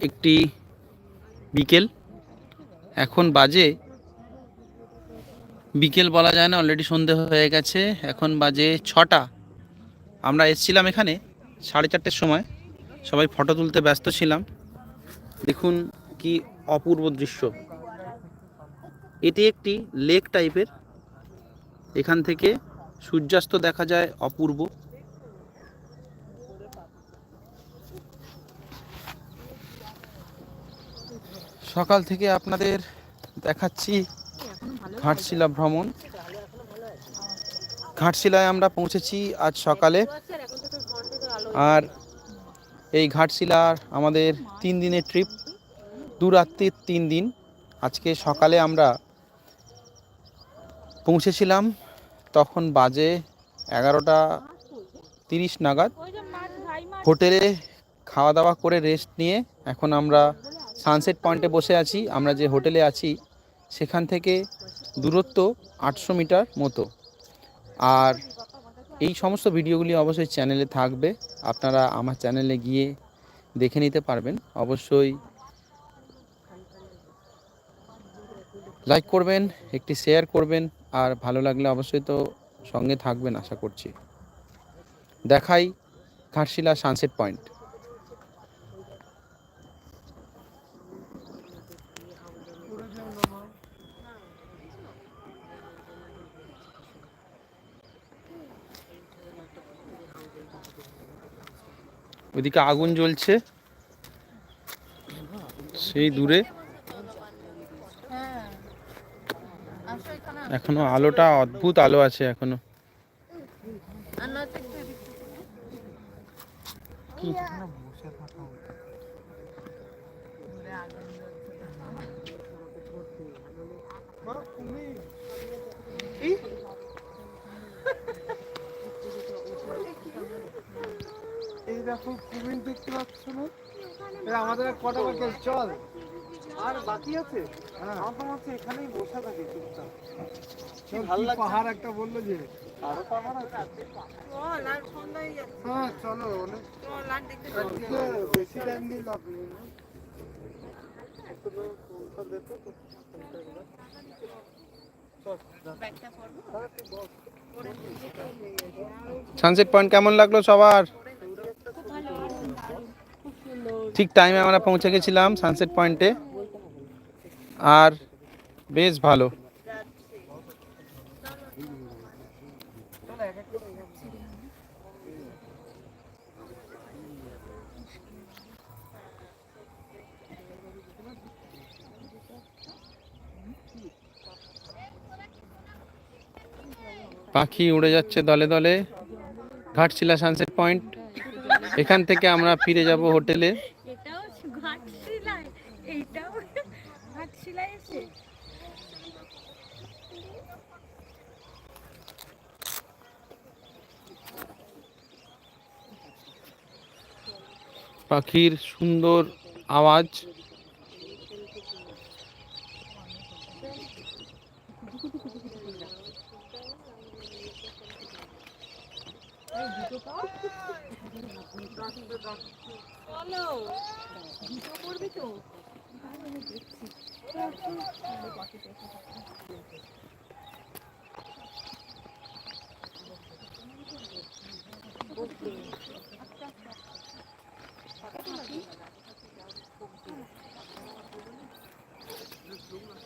একটি বিকেল। এখন বাজে। বিকেল বলা যায় না অলরেডি সন্ধে হয়ে গেছে। এখন বাজে ছটা। আমরা এসছিলাম এখানে সাড়ে চারটের সময়। সবাই ফটো তুলতে ব্যস্ত ছিলাম। দেখুন কি অপূর্ব দৃশ্য। এটি একটি লেক টাইপের এখান থেকে সূর্যাস্ত দেখা যায় অপূর্ব। সকাল থেকে আপনাদের দেখাচ্ছি ঘাটশিলা ভ্রমণ। ঘাটশিলায় আমরা পৌঁছেছি আজ সকালে। আর এই ঘাটশিলার আমাদের তিন দিনের ট্রিপ দু রাত্রির তিন দিন। আজকে সকালে আমরা পৌঁছেছিলাম, তখন বাজে এগারোটা তিরিশ নাগাদ। হোটেলে খাওয়া দাওয়া করে রেস্ট নিয়ে এখন আমরা সানসেট পয়েন্টে বসে আছি, আমরা যে হোটেলে আছি, সেখান থেকে দূরত্ব আটশো মিটার মতো। আর এই সমস্ত ভিডিওগুলি অবশ্যই চ্যানেলে থাকবে, আপনারা আমার চ্যানেলে গিয়ে দেখে নিতে পারবেন। অবশ্যই লাইক করবেন, একটি শেয়ার করবেন, আর ভালো লাগলে অবশ্যই তো সঙ্গে থাকবেন, আশা করছি। দেখাই ঘাটশিলা সানসেট পয়েন্ট। ওইদিকে আগুন জ্বলছে। সেই দূরে। এখনও আলোটা অদ্ভুত আলো আছে এখনও। কি দেখো কুমির দেখতে পাচ্ছ না? আমাদের কটা বাকি চল। আর বাকি আছে? হ্যাঁ। আমার তো মনে এখানেই বসে থাকে চুপচাপ। চল ভালো পাহাড় একটা বলল যে আরও পাহাড় আছে? হ্যাঁ চলো অনেক বেশি টাইম দিয়ে লাভ নেই সানসেট পয়েন্ট কেমন লাগল সবার? ঠিক টাইমে আমরা পৌঁছে গেছিলাম সানসেট পয়েন্টে আর বেশ ভালো। পাখি উড়ে যাচ্ছে দলে দলে। ঘাটশিলা সানসেট পয়েন্ট এখান থেকে আমরা ফিরে যাব হোটেলে এটাও ঘাটশিলায় এইটাও ঘাটশিলায় এসে পাখির সুন্দর আওয়াজ।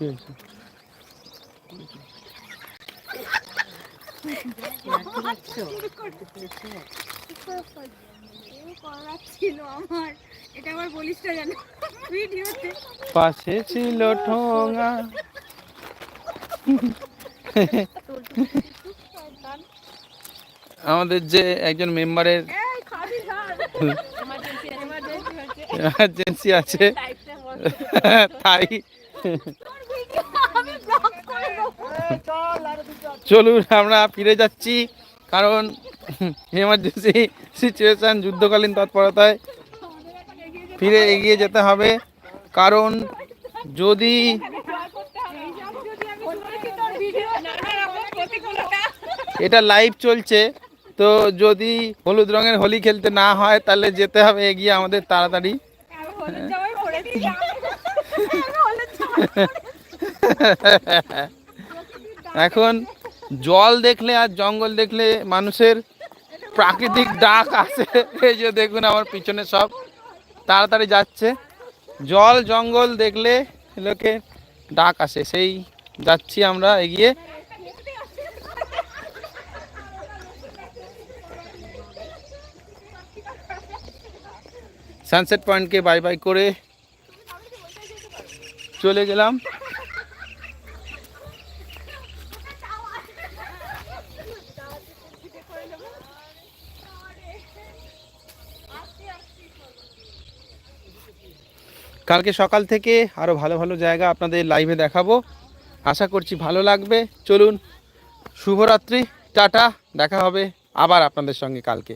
কি হয়েছে? পাশে ছিল ঠোঙা। আমাদের যে একজন মেম্বারের এমার্জেন্সি আছে। তাই। চলুন আমরা ফিরে যাচ্ছি কারণ এমার্জেন্সি সিচুয়েশন যুদ্ধকালীন তৎপরতায় ফিরে এগিয়ে যেতে হবে। কারণ যদি এটা লাইভ চলছে তো যদি হলুদ রঙের হোলি খেলতে না হয় তাহলে যেতে হবে এগিয়ে আমাদের তাড়াতাড়ি। করেছি এখন জল দেখলে আর জঙ্গল দেখলে মানুষের প্রাকৃতিক ডাক আছে এই যে দেখুন আমার পিছনে সব। তাড়াতাড়ি যাচ্ছে। জল, জঙ্গল দেখলে লোকে ডাক আসে। সেই যাচ্ছি আমরা এগিয়ে। সানসেট পয়েন্টকে বাই বাই করে চলে গেলাম। কালকে সকাল থেকে আরও ভালো ভালো জায়গা আপনাদের লাইভে দেখাবো। আশা করছি ভালো লাগবে। চলুন, শুভরাত্রি, টাটা, দেখা হবে আবার আপনাদের সঙ্গে কালকে।